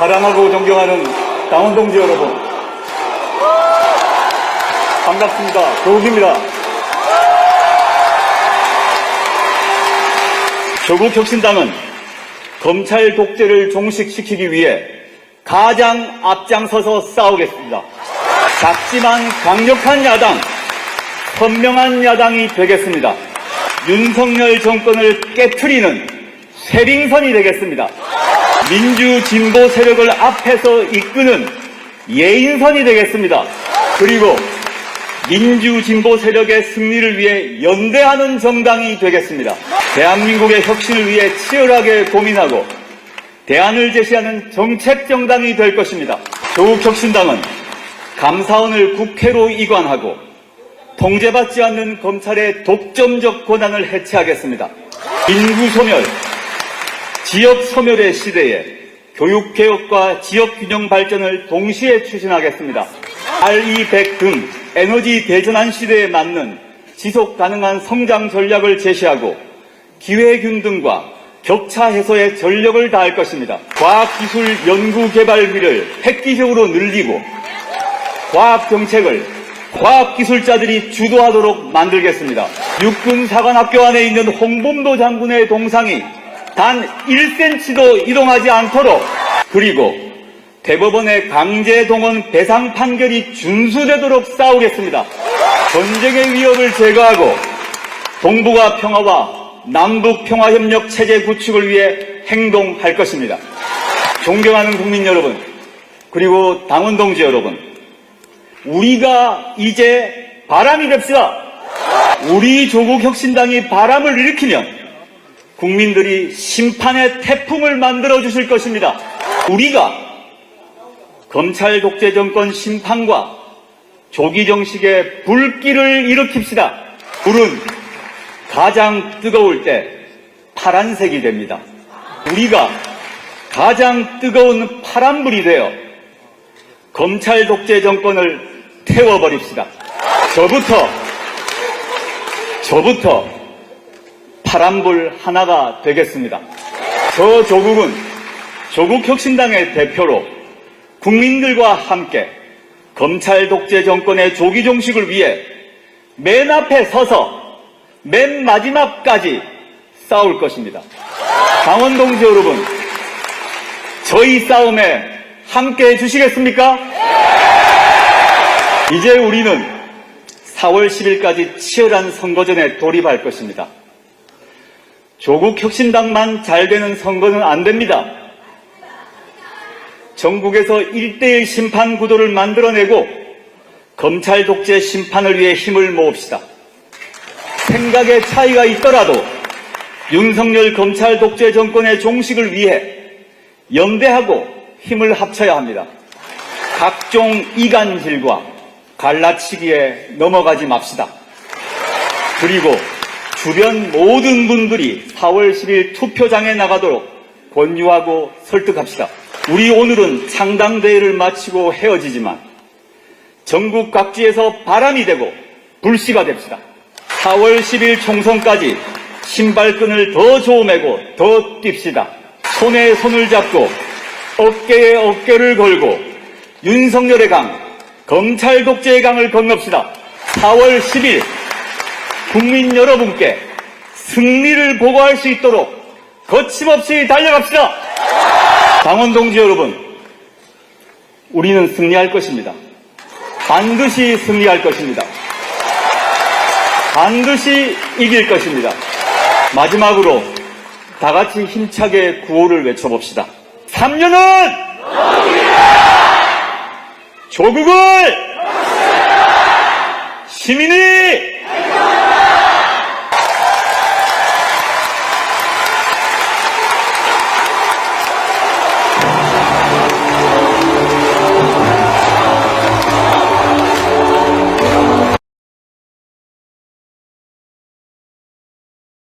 사랑하고 존경하는 당원 동지 여러분. 반갑습니다. 조국입니다. 조국 혁신당은 검찰 독재를 종식시키기 위해 가장 앞장서서 싸우겠습니다. 작지만 강력한 야당, 선명한 야당이 되겠습니다. 윤석열 정권을 깨트리는 쇄링선이 되겠습니다. 민주 진보 세력을 앞에서 이끄는 예인선이 되겠습니다. 그리고 민주 진보 세력의 승리를 위해 연대하는 정당이 되겠습니다. 대한민국의 혁신을 위해 치열하게 고민하고 대안을 제시하는 정책 정당이 될 것입니다. 조국혁신당은 감사원을 국회로 이관하고 통제받지 않는 검찰의 독점적 권한을 해체하겠습니다. 인구 소멸, 지역 소멸의 시대에 교육개혁과 지역균형 발전을 동시에 추진하겠습니다. RE100 등 에너지 대전환 시대에 맞는 지속 가능한 성장 전략을 제시하고 기회균 등과 격차 해소에 전력을 다할 것입니다. 과학기술 연구개발비를 획기적으로 늘리고 과학정책을 과학기술자들이 주도하도록 만들겠습니다. 육군사관학교 안에 있는 홍범도 장군의 동상이 단 1cm도 이동하지 않도록 그리고 대법원의 강제 동원 배상 판결이 준수되도록 싸우겠습니다. 전쟁의 위협을 제거하고 동북아 평화와 남북 평화협력 체제 구축을 위해 행동할 것입니다. 존경하는 국민 여러분, 그리고 당원 동지 여러분, 우리가 이제 바람이 됩시다. 우리 조국 혁신당이 바람을 일으키면 국민들이 심판의 태풍을 만들어 주실 것입니다. 우리가 검찰 독재 정권 심판과 조기 정식의 불길을 일으킵시다. 불은 가장 뜨거울 때 파란색이 됩니다. 우리가 가장 뜨거운 파란불이 되어 검찰 독재 정권을 태워버립시다. 저부터, 저부터 파란불 하나가 되겠습니다. 저 조국은 조국 혁신당의 대표로 국민들과 함께 검찰 독재 정권의 조기 종식을 위해 맨 앞에 서서 맨 마지막까지 싸울 것입니다. 강원 동지 여러분, 저희 싸움에 함께 해주시겠습니까? 이제 우리는 4월 10일까지 치열한 선거전에 돌입할 것입니다. 조국 혁신당만 잘 되는 선거는 안 됩니다. 전국에서 1대1 심판 구도를 만들어내고 검찰 독재 심판을 위해 힘을 모읍시다. 생각의 차이가 있더라도 윤석열 검찰 독재 정권의 종식을 위해 연대하고 힘을 합쳐야 합니다. 각종 이간질과 갈라치기에 넘어가지 맙시다. 그리고 주변 모든 분들이 4월 10일 투표장에 나가도록 권유하고 설득합시다. 우리 오늘은 창당대회를 마치고 헤어지지만 전국 각지에서 바람이 되고 불씨가 됩시다. 4월 10일 총선까지 신발끈을 더 조매고 더 뜁시다. 손에 손을 잡고 어깨에 어깨를 걸고 윤석열의 강, 검찰 독재의 강을 건넙시다. 4월 10일 국민 여러분께 승리를 보고할 수 있도록 거침없이 달려갑시다. 당원 동지 여러분, 우리는 승리할 것입니다. 반드시 승리할 것입니다. 반드시 이길 것입니다. 마지막으로 다 같이 힘차게 구호를 외쳐봅시다. 3년은 조국을 시민이